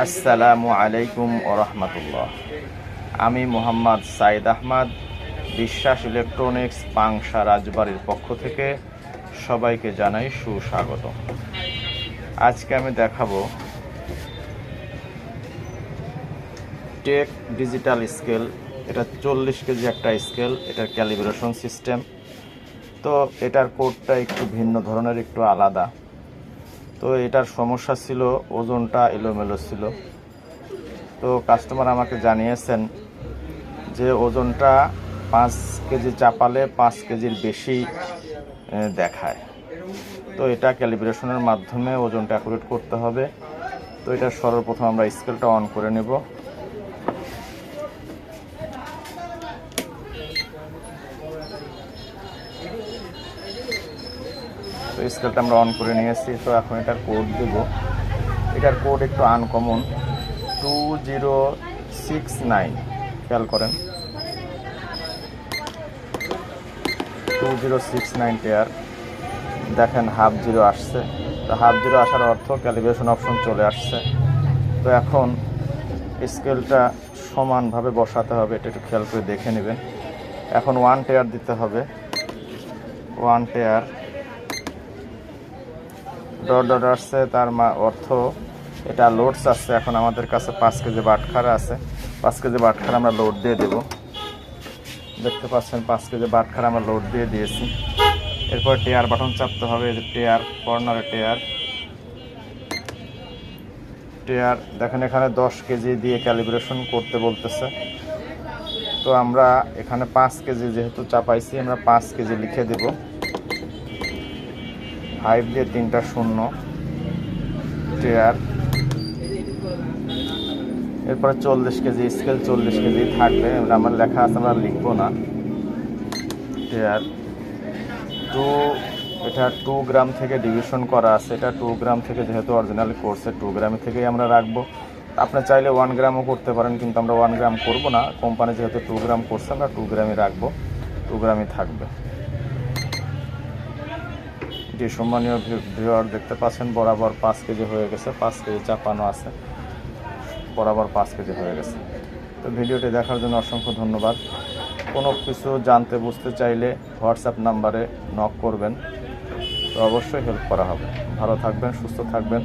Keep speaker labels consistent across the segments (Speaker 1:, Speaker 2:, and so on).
Speaker 1: আসসালামু আলাইকুম ওরহমতুল্লাহ আমি মোহাম্মদ সাইদ আহমদ, বিশ্বাস ইলেকট্রনিক্স, পাংশা রাজবাড়ির পক্ষ থেকে সবাইকে জানাই সুস্বাগত আজকে আমি দেখাবো টেক ডিজিটাল স্কেল। এটা চল্লিশ কেজি একটা স্কেল, এটার ক্যালিব্রেশন সিস্টেম। তো এটার কোডটা একটু ভিন্ন ধরনের, একটু আলাদা। তো এটার সমস্যা ছিল, ওজনটা এলোমেলো ছিল। তো কাস্টমার আমাকে জানিয়েছেন যে ওজনটা পাঁচ কেজি চাপালে পাঁচ কেজির বেশি দেখায়। তো এটা ক্যালিব্রেশনের মাধ্যমে ওজনটা অ্যাকুরেট করতে হবে। তো এটা সর্বপ্রথম আমরা স্কেলটা অন করে নেব। স্কেলটা আমরা অন করে নিয়েছি তো এখন এটার কোড দেব। এটার কোড একটু uncommon two zero six nine খেয়াল করেন। Two zero six nine tyre দেখেন হাফ জিরো আসছে। তো হাফ জিরো আসার অর্থ ক্যালিব্রেশন অপশন চলে আসছে। তো এখন স্কেলটা সমানভাবে বসাতে হবে। এটা একটু খেয়াল করে দেখে নেবেন। এখন ওয়ান টেয়ার দিতে হবে। ওয়ান টেয়ার ডট ডট আসছে, তার মা- অর্থ, এটা লোডস আসছে, এখন আমাদের কাছে পাঁচ কেজি বাটখারা আছে। পাঁচ কেজি বাটখারা আমরা লোড দিয়ে দেব। দেখতে পাচ্ছেন, পাঁচ কেজি বাটখারা আমরা লোড দিয়ে দিয়েছি। এরপর টেয়ার বাটন চাপতে হবে টেয়ার কর্নারে টেয়ার টেয়ার দেখেন এখানে দশ কেজি দিয়ে ক্যালিব্রেশন করতে বলতেছে। তো আমরা এখানে পাঁচ কেজি যেহেতু চাপাইছি, আমরা পাঁচ কেজি লিখে দেবো। ফাইভ দিয়ে তিনটা শূন্য চেয়ার এরপরে চল্লিশ কেজি স্কেল চল্লিশ কেজি থাকবে। এবার আমার লেখা আছে, আমরা লিখব না। চেয়ার টু এটা টু গ্রাম থেকে ডিভিশন করা আছে। এটা টু গ্রাম থেকে যেহেতু অরিজিনাল করছে টু গ্রাম থেকেই আমরা রাখব। আপনি চাইলে ওয়ান গ্রামও করতে পারেন, কিন্তু আমরা ওয়ান গ্রাম করব না। কোম্পানি যেহেতু টু গ্রাম করছে আমরা টু গ্রামই রাখব। টু গ্রামই থাকবে। যে সম্মানীয় ভিউয়ার দেখতে পাচ্ছেন, বরাবর পাঁচ কেজি হয়ে গেছে, পাঁচ কেজি চাপানো আছে। বরাবর পাঁচ কেজি হয়ে গেছে। তো ভিডিওটি দেখার জন্য অসংখ্য ধন্যবাদ। কোনো কিছু জানতে, বুঝতে চাইলে হোয়াটসঅ্যাপ নাম্বারে নক করবেন। তো অবশ্যই হেল্প করা হবে। ভালো থাকবেন, সুস্থ থাকবেন।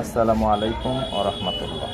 Speaker 1: আসসালামু আলাইকুম ও রহমতুল্লাহ।